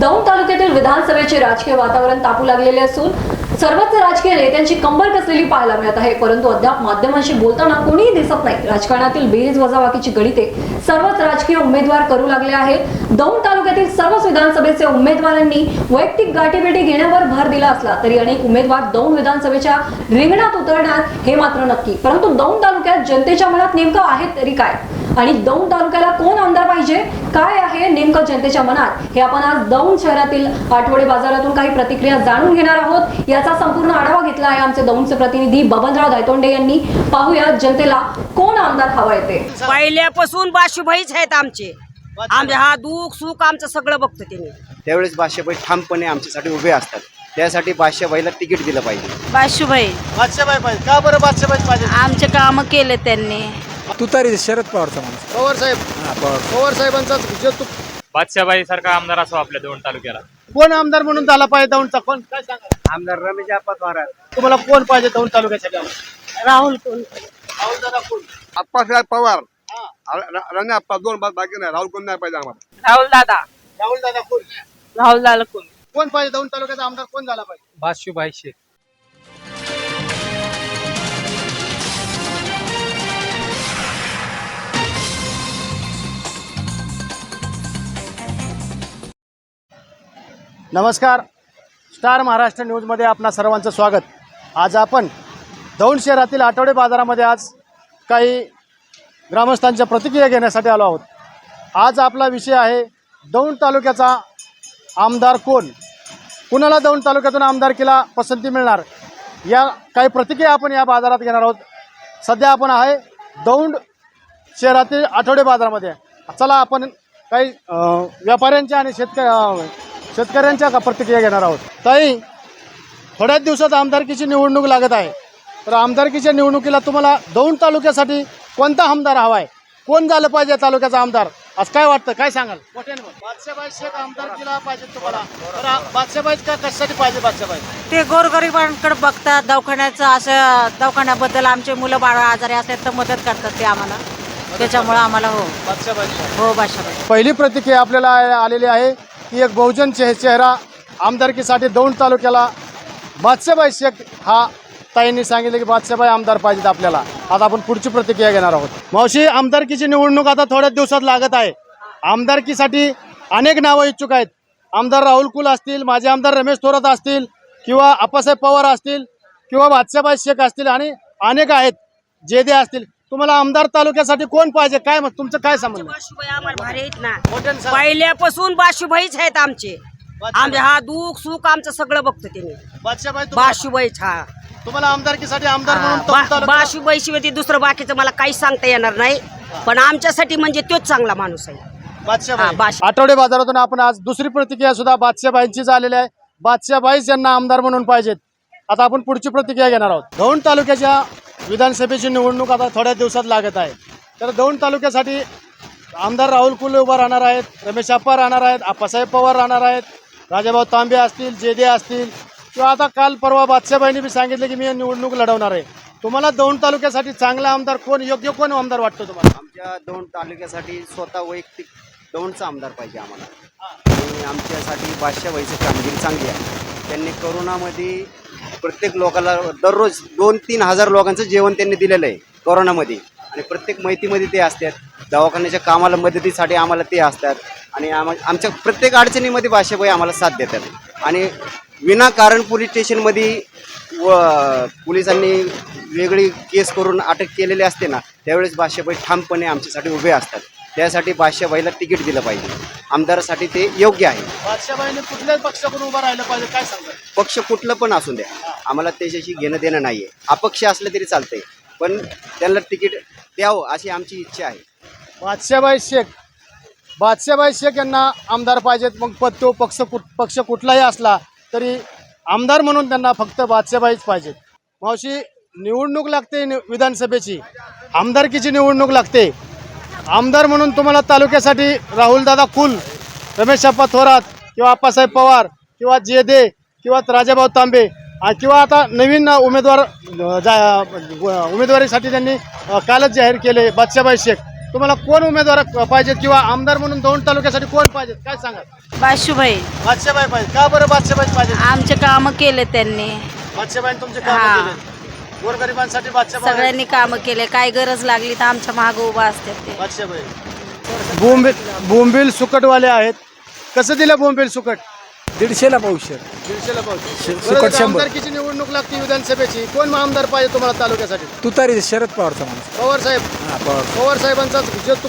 दौंड तालुक्यातील विधानसभेचे राजकीय वातावरण तापू लागलेले असून सर्वच राजकीय नेत्यांची कंबर कसलेली पाहायला मिळत आहे. परंतु अद्याप माध्यमांशी बोलताना कोणीही दिसत नाही. राजकारणातील बेरीज वजाबाकीची गणिते सर्वच राजकीय उमेदवार करू लागले आहेत. दौंड तालुक्यातील सर्वच विधानसभेचे उमेदवारांनी वैयक्तिक गाठीभेटी घेण्यावर भर दिला असला तरी अनेक उमेदवार दौंड विधानसभेच्या रिंगणात उतरणार हे मात्र नक्की. परंतु दौंड तालुक्यात जनतेच्या मनात नेमकं आहे तरी काय? आणि दौंड तालुक्याला कोण आमदार पाहिजे? काय आहे नेमकं जनतेच्या मनात? हे आपण आज दौंड शहरातील आठवडे बाजारातून काही प्रतिक्रिया जाणून घेणार आहोत. याचा संपूर्ण आढावा घेतला आहे आमचे दौंडचे प्रतिनिधी बबनराव धायतोंडे यांनी. पाहूया जनतेला कोण आमदार हवा येते पहिल्यापासून बाशुभाईच आहेत आमचे. आमचे हा दुःख सुख आमचं सगळं बघतो त्यांनी त्यावेळेस बादशाबाई ठामपणे आमच्यासाठी उभे असतात. त्यासाठी बादशाबाईला तिकीट दिलं पाहिजे. बाशुभाई बादशाबाई पाहिजे. का बरं बादशाबाई पाहिजे? आमचे काम केले त्यांनी. तुतारी शरद पवारचा माणूस. पवार साहेब. पवार. साहेबांचा जो तू बादशाबाई सारखा आमदार असो आपल्या दोन तालुक्याला. कोण आमदार म्हणून झाला पाहिजे दौंडचा? कोण? काय सांगा? आमदार रमेश आप्पा थोरात तुम्हाला कोण पाहिजे दौंड तालुक्यासाठी राहुल कोण? राहुल दादा कोण? आप्पासाहेब पवार. राणे आप्पा दोन बाद बाकी नाही. राहुल कोण नाही पाहिजे आम्हाला. राहुल दादा. राहुल दादा कोण? राहुल दादा कोण? कोण पाहिजे दौंड तालुक्याचा आमदार? कोण झाला पाहिजे? बादशुभाई शेख नमस्कार. स्टार महाराष्ट्र न्यूजमध्ये आपणा सर्वांचं स्वागत. आज आपण दौंड शहरातील आठवडे बाजारामध्ये आज काही ग्रामस्थांच्या प्रतिक्रिया घेण्यासाठी आलो आहोत. आज आपला विषय आहे दौंड तालुक्याचा आमदार कोण? कुणाला दौंड तालुक्यातून आमदारकीला पसंती मिळणार? या काही प्रतिक्रिया आपण या बाजारात घेणार आहोत. सध्या आपण आहे दौंड शहरातील आठवडे बाजारामध्ये. चला आपण काही व्यापाऱ्यांच्या आणि शेतकऱ्या शेतकऱ्यांच्या का प्रतिक्रिया घेणार आहोत? ताई थोड्याच दिवसात आमदारकीची निवडणूक लागत आहे. तर आमदारकीच्या निवडणुकीला तुम्हाला दौंड तालुक्यासाठी कोणता आमदार हवा आहे कोण झालं पाहिजे तालुक्याचा आमदार? आज काय वाटतं? काय सांगाल? बादशाबाई शेख आमदारकीला पाहिजे तुम्हाला. बादशाबाई का कशासाठी पाहिजे बादशाबाई ते गोरगरिबांकडे बघतात दवाखान्याचं असं दवाखान्याबद्दल आमचे मुलं बाळ आजारी असतात तर मदत करतात ते आम्हाला. त्याच्यामुळं आम्हाला हो. बादशाबाई हो बादशाबाई पहिली प्रतिक्रिया आपल्याला आलेली आहे. की एक बहुजन चे चेहरा आमदारकीसाठी दौंड तालुक्याला बादशाबाई शेख हा ताईंनी सांगितलं की बादशाबाई आमदार पाहिजेत आपल्याला. आता आपण पुढची प्रतिक्रिया घेणार आहोत. मावशी आमदारकीची निवडणूक आता थोड्याच दिवसात लागत आहे. आमदारकीसाठी अनेक नावं इच्छुक आहेत. आमदार राहुल कुल असतील माझे आमदार रमेश थोरात असतील किंवा आप्पासाहेब पवार असतील किंवा बादशाबाई शेख असतील आणि अनेक आहेत जेदे असतील. तुम्हाला आमदार तालुक्यासाठी कोण पाहिजे? काय मग तुमचं काय संबंध बाशुभाई आम्हाला भारी आहेत ना. पहिल्यापासून बाशुभाईच आहेत आमचे. आमचे हा दुःख सुख आमचं सगळं बघतो त्यांनी बादशाबाई बाशुबाईच हा. तुम्हाला आमदारकीसाठी आमदार म्हणून बा- बाशुबाई शिवाय ते दुसरं बाकीचं मला काहीच सांगता येणार नाही. पण आमच्यासाठी म्हणजे तोच चांगला माणूस आहे. हा, बादशाबाई बादशा- आठवडे बाजारातून आपण आज दुसरी प्रतिक्रिया सुद्धा बादशाबाईंचीच आलेली आहे. बादशाबाईच यांना आमदार म्हणून पाहिजेत. आता आपण पुढची प्रतिक्रिया घेणार आहोत. दौंड तालुक्याच्या विधानसभेची निवडणूक आता थोड्या दिवसात लागत आहे. तर दौंड तालुक्यासाठी आमदार राहुल कुल उभा राहणार आहेत रमेश आप्पा राहणार आहेत आप्पासाहेब पवार राहणार आहेत राजाभाऊ तांबे असतील जेदे असतील किंवा आता काल परवा बादशाबाईंनी बी सांगितलं की मी निवडणूक लढवणार आहे. तुम्हाला दौंड तालुक्यासाठी चांगला आमदार कोण योग्य कोण आमदार वाटतो तुम्हाला? आमच्या दोन तालुक्यासाठी स्वतः वैयक्तिक दोनचा आमदार पाहिजे आम्हाला. आणि आमच्यासाठी बादशाबाईची कामगिरी चांगली आहे. त्यांनी करोनामध्ये प्रत्येक लोकाला दररोज दोन तीन हजार लोकांचं जेवण त्यांनी दिलेलं आहे कोरोनामध्ये. आणि प्रत्येक माहितीमध्ये ते असतात. दवाखान्याच्या कामाला मदतीसाठी आम्हाला ते असतात. आणि आम आमच्या प्रत्येक अडचणीमध्ये बादशाबाई आम्हाला साथ देतात. आणि विनाकारण पोलीस स्टेशनमध्ये व पोलिसांनी वेगळी केस करून अटक केलेली असते ना त्यावेळेस बादशाबाई ठामपणे आमच्यासाठी उभे असतात. त्यासाठी बादशाबाईला तिकीट दिलं पाहिजे. आमदारासाठी ते योग्य आहे. बादशाबाईने कुठल्याच पक्षाकडून उभं राहिलं पाहिजे काय सांगतात पक्ष कुठलं पण असू द्या. आम्हाला त्याच्याशी घेणं देणं नाही आहे अपक्ष असलं तरी चालतंय. पण त्यांना तिकीट द्यावं अशी आमची इच्छा आहे. बादशाबाई शेख बादशाबाई शेख यांना आमदार पाहिजेत. मग पद तो पक्ष कुठ पक्ष कुठलाही असला तरी आमदार म्हणून त्यांना फक्त बादशाबाईच पाहिजेत. मावशी निवडणूक लागते नि- विधानसभेची. आमदारकीची निवडणूक लागते. आमदार म्हणून तुम्हाला तालुक्यासाठी राहुलदादा कुल रमेश अप्पा थोरात किंवा आप्पासाहेब पवार किंवा जेदे किंवा राजाभाऊ तांबे किंवा आता नवीन उमेदवार जा- उमेदवारीसाठी त्यांनी कालच जाहीर केले बादशाबाई शेख. तुम्हाला कोण उमेदवार पाहिजेत किंवा आमदार म्हणून दौंड तालुक्यासाठी कोण पाहिजेत? काय सांगा बाशुभाई बादशाबाई पाहिजे का बरं बादशाबाई पाहिजे आमचे काम केले त्यांनी. बादशाबाई तुमचे. काम केले गोरगरिबांसाठी सगळ्यांनी काम केले. काय गरज लागली तर आमच्या माग उभा असते ते. बादशाबाई बोंबील बोंबील सुकटवाले आहेत. कसं दिलं बोंबील सुकट? दीडशेला पाऊशेर दीडशेला पावशे सुकट शंभर. आमदारकीची निवडणूक लागते विधानसभेची. कोण आमदार पाहिजे तुम्हाला तालुक्यासाठी? तुतारी शरद पवारचा माणूस. पवार साहेब. हा पवार. पवार साहेबांचा जो तु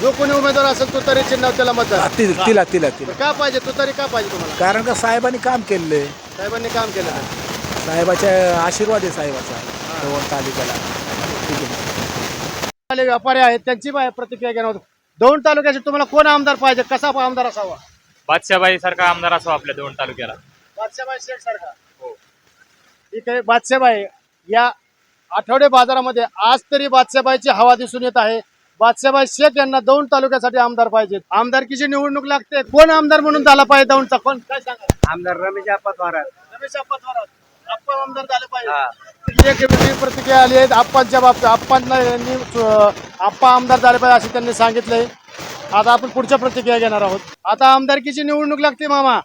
जो कोणी उमेदवार असेल तो तरी चिन्ह त्याला मतदार तिला तिला तिला का पाहिजे? तो तरी का पाहिजे तुम्हाला? कारण का साहेबांनी काम केलेलं साहेबांनी काम केलं. साहेबाच्या आशीर्वाद आहे साहेबाचा. दोन तालुक्याला. ठीक आहे. व्यापारी आहेत त्यांची प्रतिक्रिया घेणार होतो. दौंड तालुक्याचे तुम्हाला कोण आमदार पाहिजे? कसा आमदार असावा? बादशाबाई सारखा आमदार असावा आपल्या दोन तालुक्याला. बादशाबाई शेख सारखा? ठीक आहे. बादशाबाई या आठवडे बाजारामध्ये आज तरी बादशाबाईची हवा दिसून येत आहे. बादशाबाई शेख यांना दौंड तालुक्यासाठी आमदार पाहिजेत. आमदारकीची निवडणूक लागते. कोण आमदार म्हणून झाला पाहिजे? दौंडचा कोण? काय सांगा आमदार रमेश आप्पा थोरात रमेश आप्पा थोरात. आप्पा आमदार झाले पाहिजे. एक वेगळी प्रतिक्रिया आली आहे. आप्पांच्या बाबतीत आप्पांना यांनी आप्पा आमदार झाले पाहिजे असे त्यांनी सांगितलंय. आता आपण पुढच्या प्रतिक्रिया घेणार आहोत. आता आमदारकीची निवडणूक लागते मामा.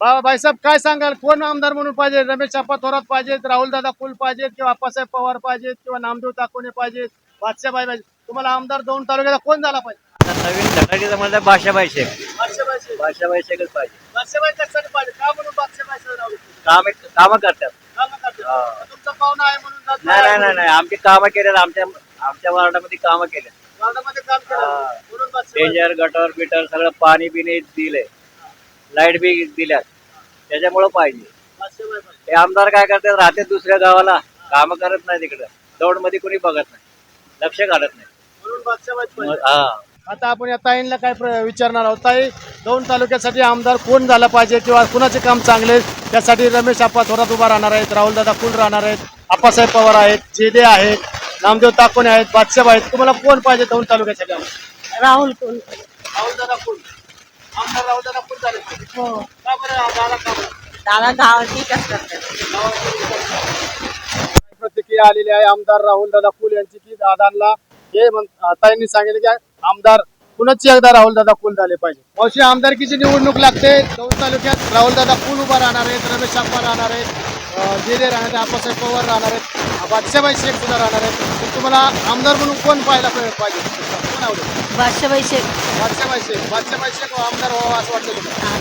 बा बाईसाहेब काय सांगाल? कोण आमदार म्हणून पाहिजे? रमेश आप्पा थोरात पाहिजेत राहुल दादा कुल पाहिजेत किंवा आप्पासाहेब पवार पाहिजेत किंवा नामदेव ताकोने पाहिजेत बादशाबाई पाहिजे तुम्हाला आमदार दोन तालुक्याला कोण झाला पाहिजे? नवीन धडाडीचा म्हणतात बादशाबाई शेख. बादशाबाई शेख. बादशाबाई शेखच पाहिजे. बादशाबाई कशासाठी पाहिजे? का म्हणून शेख? राहुल? काम कामं करतात. कामं करतात. तुमचा पाहुणा आहे म्हणून जात नाही नाही नाही. नाही आमची कामं केल्यात आमच्या आमच्या वार्डामध्ये कामं केल्या वार्डामध्ये काम केलं. हा. म्हणून बादशाबाई. डेंजर गटर बिटर सगळं पाणी बिणी दिले. लाइट बी दिल्यात. त्याच्यामुळं पाहिजे. हे आमदार काय करतात राहते दुसऱ्या गावाला. कामं करत नाही तिकडं दौडमध्ये कोणी बघत नाही. लक्ष घालत नाही. म्हणून पाहिजे. हा. आता आपण या ताईंना काय विचारणार आहोत ताई दौंड तालुक्यासाठी आमदार कोण झाला पाहिजे किंवा कुणाचे काम चांगले? त्यासाठी रमेश आप्पा थोरात उभा राहणार आहेत राहुलदादा कुल राहणार आहेत आप्पासाहेब पवार आहेत जेदे आहेत नामदेव ताकोने आहेत बादशाह आहेत तुम्हाला कोण पाहिजे दौंड तालुक्यासाठी? राहुल कोण राहुलदादा कुल आमदार राहुलदादा कुल झाले पाहिजे. हा दादा का बरं? प्रतिक्रिया आलेली आहे आमदार राहुल दादा कुल यांची की दादांना हे म्हण- ताईंनी सांगितले की आमदार कुणाची एकदा राहुल दादा कुल झाले पाहिजे. मावशी आमदारकीची निवडणूक लागते. दौंड तालुक्यात राहुल दादा कुल उभा राहणार आहेत रमेश आप्पा राहणार आहेत जिरे राहणार आहेत आप्पासाहेब पवार राहणार आहेत बादशाबाई शेख सुद्धा राहणार आहेत. तुम्हाला आमदार म्हणून कोण पाहायला पाहिजे? कोण आवडेल? बादशाबाई शेख. बादशाबाई शेख. बादशाबाई शेख आमदार व्हावा असं वाटतं तुम्हाला?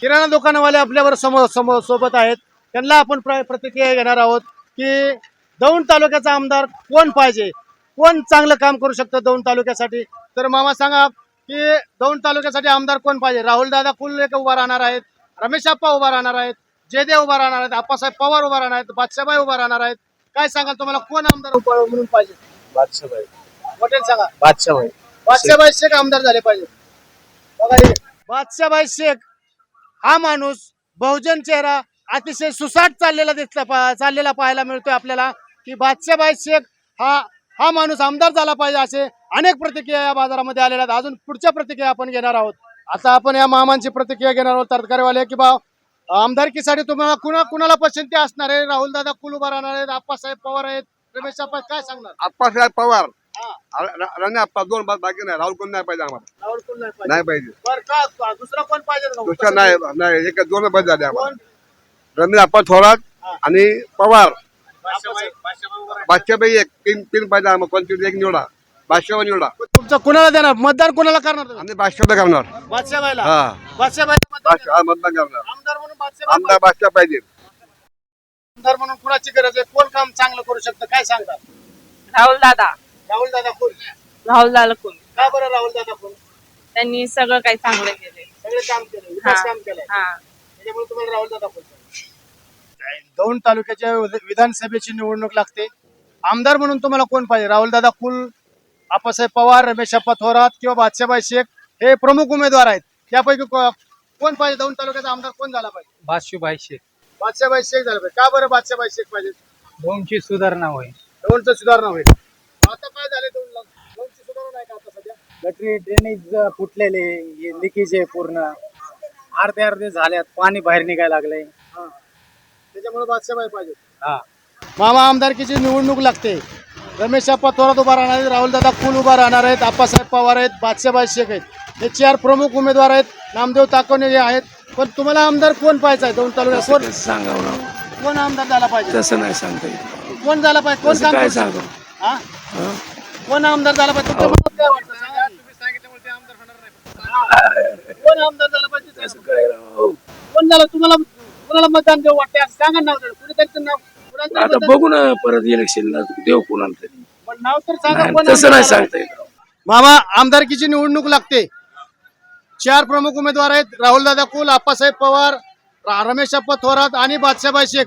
किराणा दुकानवाले आपल्यावर समोर समोर सोबत आहेत. त्यांना आपण प्र- प्रतिक्रिया घेणार आहोत की दौंड तालुक्याचा आमदार कोण पाहिजे? कोण चांगलं काम करू शकतं दौंड तालुक्यासाठी? तर मामा सांगा की दौंड तालुक्यासाठी आमदार कोण पाहिजे? राहुल दादा कुलरेकर उभा राहणार आहेत रमेश आप्पा उभा राहणार आहेत जयदेव उभा राहणार आहेत आप्पासाहेब पवार उभा राहणार आहेत बादशाबाई उभा राहणार आहेत. काय सांगाल तुम्हाला? कोण आमदार उभा म्हणून पाहिजे? बादशाबाई हॉटेल सांगा. बादशाबाई बादशाबाई शेख आमदार झाले पाहिजे. बघा हे. बादशाबाई शेख हा माणूस बहुजन चेहरा अतिशय सुसाट चाललेला दिसला पा- चाललेला पाहायला मिळतोय आपल्याला. की बादशाबाई शेख हा हा माणूस आमदार झाला पाहिजे असे अनेक प्रतिक्रिया या बाजारामध्ये आलेल्या आहेत. अजून पुढच्या प्रतिक्रिया आपण घेणार आहोत. आता आपण या मामांची प्रतिक्रिया घेणार आहोत. तरकारीवाले की बा आमदारकीसाठी तुम्हाला कुणा कुणाला पसंती असणार आहे? राहुल दादा कुल उभा राहणार आहेत आप्पासाहेब पवार आहेत. रमेश आप्पा काय सांगणार? आप्पासाहेब पवार. रणे आप्पा दोन बाद बाकी नाही. राहुल कोण नाही पाहिजे आम्हाला. राहुल कुल नाही पाहिजे? नाही पाहिजे. बरं का? दुसरा कोण पाहिजे? का? दुसरा नाही नाही. एक दोन बस झाले आम्हाला. कोण? रमेश आप्पा थोरात आणि पवार. बादशाबाई- एक तीन तीन पाहिजे आम्हाला कोणती एक निवडा. बादशाबाई निवडा. तुमचं कुणाला देणार? मतदान कुणाला करणार तुम्ही? आम्ही बादशाबाई करणार. बादशाबाईला हा. हा, मतदान करणार. आमदार म्हणून बादशाबाई आमदार बादशाह पाहिजे. आमदार म्हणून कुणाची गरज आहे? कोण काम चांगलं करू शकतं? काय सांगता? राहुल दादा. राहुल दादा कोण? राहुल दादा कोण? का बरं राहुल दादा कोण? त्यांनी सगळं काही चांगलं केले सगळे काम केलं विकास. काम केलंय. हा. त्याच्यामुळे तुम्हाला राहुल दादा कोण? दौंड तालुक्याच्या विध- विधानसभेची निवडणूक लागते. आमदार म्हणून तुम्हाला कोण पाहिजे? राहुल दादा कुल आप्पासाहेब पवार रमेश अप्पा थोरात किंवा बादशाबाई शेख हे प्रमुख उमेदवार आहेत. त्यापैकी कोण पाहिजे? दौंड तालुक्याचा आमदार कोण झाला पाहिजे? बादशुभाई शेख. बादशाबाई शेख झाला पाहिजे. का बरं बादशाबाई शेख पाहिजे? दोनची सुधारणा होईल. दौंडचं सुधारणा होईल. आता काय झाले दौंडला दौंडची सुधारणा नाही का आता सध्या? गटरी ड्रेनेज फुटलेले लिकेज आहे पूर्ण. अर्धे अर्धे झाल्यात. पाणी बाहेर निघायला लागलंय. त्याच्यामुळे बादशाबाई पाहिजे. हा. मामा आमदारकीची निवडणूक लागते. रमेश आप्पा थोरात उभा राहणार आहेत राहुलदादा कुल उभा राहणार आहेत आप्पासाहेब पवार आहेत बादशाबाई शेख आहेत. हे चार प्रमुख उमेदवार आहेत नामदेव ताकवणे हे आहेत. पण तुम्हाला आमदार कोण पाहायचा आहे दोन तालुक्यात? कोण सांगावं कोण आमदार झाला पाहिजे? तसं नाही सांगता येत. कोण झाला पाहिजे? कोण काम काय करू सांगू शकतो? हा? कोण आमदार झाला पाहिजे? तुमच्या मनात काय वाटतं? सांगा. तुम्ही सांगितल्यामुळे ते आमदार होणार नाही. कोण आमदार झाला पाहिजे? सांगा. कोण झालं? तुम्हाला कोणाला मतदान देऊ वाटते असं सांगा नाव नाव. कुणाचं आता मतदान- बघू ना परत इलेक्शनला देऊ कोणाला तरी. पण नाव तर सांगा नाही, कोण तसं आमदार नाही सांगता येत. मामा आमदारकीची निवडणूक लागते. चार प्रमुख उमेदवार आहेत राहुलदादा कुल आप्पासाहेब पवार रा- रमेश अप्पा थोरात आणि बादशाबाई शेख.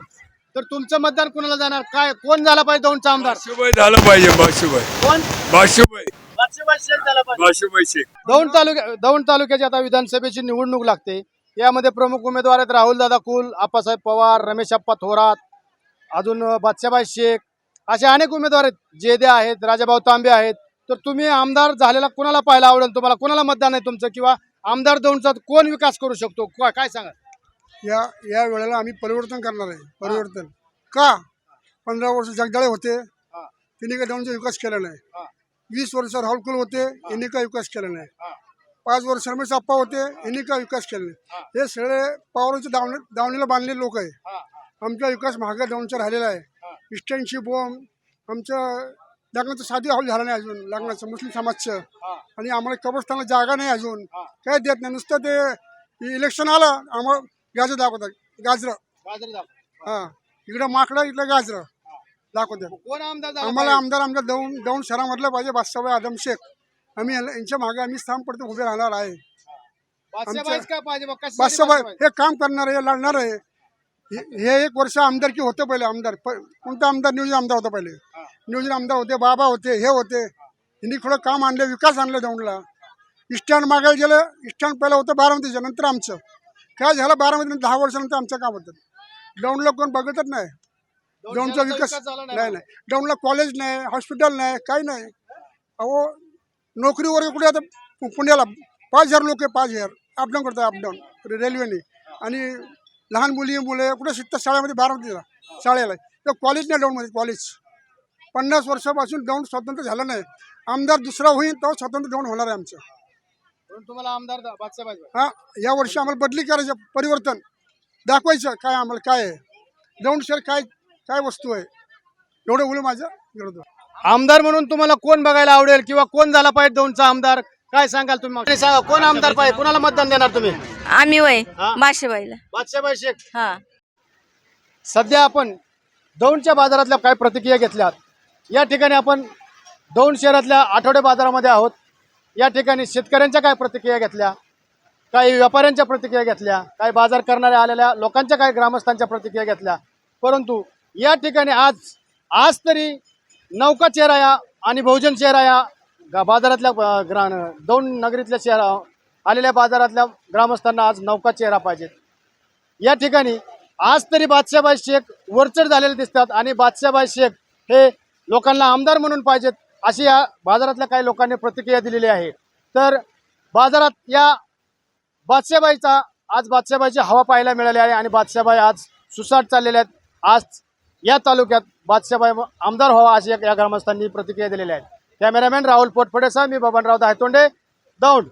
तर तुमचं मतदान कोणाला जाणार? काय कोण झाला पाहिजे दोनचा आमदार? बाशुबाई झालं पाहिजे बाशुबाई कोण? बाशुबाई बादशाबाई शेख झाला पाहिजे. बाशुबाई शेख. दौंड तालुक्या दौंड तालुक्याची आता विधानसभेची निवडणूक लागते. यामध्ये प्रमुख उमेदवार आहेत राहुलदादा कुल आप्पासाहेब पवार रमेश अप्पा थोरात अजून बादशाबाई शेख. असे अनेक उमेदवार आहेत. जेदे आहेत राजाभाऊ तांबे आहेत. तर तुम्ही आमदार झालेला कोणाला पाहायला आवडेल? तुम्हाला कोणाला मतदान आहे तुमचं? किंवा आमदार दौंडचा कोण विकास करू शकतो? काय सांगा या या वेळेला आम्ही परिवर्तन करणार आहे. परिवर्तन. का? पंधरा वर्ष जगदाळे होते. त्यांनी काही दोनचा विकास केला नाही. वीस वर्ष राहुल कुल होते. यांनी काय विकास केला नाही. पाच वर्ष रमेश आप्पा होते यांनी काय विकास केला हे. सगळे पवारांच्या दावणी दावणीला बांधलेले लोक आहे. आमचा विकास महागा दोनचा राहिलेला आहे. इस्टनची बोंब आमचं लग्नाचं साधी हॉल झाला नाही अजून लग्नाचं मुस्लिम समाजचं. आणि आम्हाला कब्रस्तानला जागा नाही अजून. काय देत नाही. नुसतं ते इलेक्शन आलं आम्हाला गाजर दाखवतात. गाजरं. हा. इकडं माकडं इकडं गाजरं दाखवतात. आम्हाला आमदार आमच्या दौंड दौंड शहरामधलं पाहिजे बादशाबाई आदम शेख आम्ही यांच्या मागे आम्ही स्थान पडतो उभे राहणार आहे. बादशाबाईच पाहिजे कशासाठी बादशाबाई बादशाबाई? हे काम करणार आहे लढणार आहे. हे हे एक वर्ष आमदारकी होतं पहिले आमदार. प- कोणता आमदार? नियोजन आमदार होता पहिले. नियोजन आमदार होते बाबा होते हे होते. यांनी थोडं काम आणलं विकास आणलं दौंडला स्टँड मागायला गेलं स्टँड पहिलं होतं बारामतीच्या नंतर आमचं. काय झालं बारामती दहा वर्षानंतर आमचं काम होतं. दौंडला कोण बघतच नाही. दौंडचा शहराचा विकास विकास झाला नाही. नाही नाही. दौंडला कॉलेज नाही हॉस्पिटल नाही काही नाही. अहो नोकरीवर कुठे आता? पुण्याला. पाच हजार लोक आहे पाच हजार. अपडाऊन करतात अपडाऊन. रेल्वेने. आणि लहान मुली मुले कुठे शिकतात? शाळेमध्ये बारामतीला शाळेला. तर कॉलेज नाही दौंडमध्ये कॉलेज पन्नास वर्षापासून दौंड स्वतंत्र झालं नाही. आमदार दुसरा होईल तो स्वतंत्र दौंड होणार आहे आमचं. तुम्हाला आमदार हा या वर्षी आम्हाला बदली करायचं परिवर्तन. दाखवायचं काय आम्हाला काय आहे. दौंड शहर काय काय वस्तू आहे? एवढं बोलू माझं? विरोध. आमदार म्हणून तुम्हाला कोण बघायला आवडेल किंवा कोण झाला पाहिजे दोनचा आमदार? काय सांगाल तुम्ही सांगा कोण आमदार पाहिजे? कोणाला मतदान देणार तुम्ही? आम्ही वय हा? बाशीबाईला बादशाबाई शेख. हा. सध्या आपण दौंडच्या बाजारातल्या काही प्रतिक्रिया घेतल्यात. या ठिकाणी आपण दौंड शहरातल्या आठवडे बाजारामध्ये आहोत. या ठिकाणी शेतकऱ्यांच्या काय प्रतिक्रिया घेतल्या? काही व्यापाऱ्यांच्या प्रतिक्रिया घेतल्या? काही बाजार करणाऱ्या आलेल्या लोकांच्या काही ग्रामस्थांच्या प्रतिक्रिया घेतल्या? परंतु या ठिकाणी आज आज तरी नौका चेहरा या आणि बहुजन चेहरा या गा- बाजारातल्या ग्रा दोन नगरीतल्या चेहरा आलेल्या बाजारातल्या ग्रामस्थांना आज नौका चेहरा पाहिजेत. या ठिकाणी आज तरी बादशाबाई शेख वरचढ झालेले दिसतात आणि बादशाबाई शेख हे लोकांना आमदार म्हणून पाहिजेत अशी या बाजारातल्या काही लोकांनी प्रतिक्रिया दिलेली आहे. तर बाजारात या बादशाबाईचा आज बादशाबाईची हवा पाहायला मिळाली आहे आणि बादशाबाई आज सुसाट चाललेल्या आहेत. आज या तालुक्यात बादशाबाई आमदार व्हावा अशी या ग्रामस्थांनी प्रतिक्रिया दिलेल्या आहेत कॅमेरामॅन राहुल पोटफडेसह मी बबनराव दायतोंडे दौंड.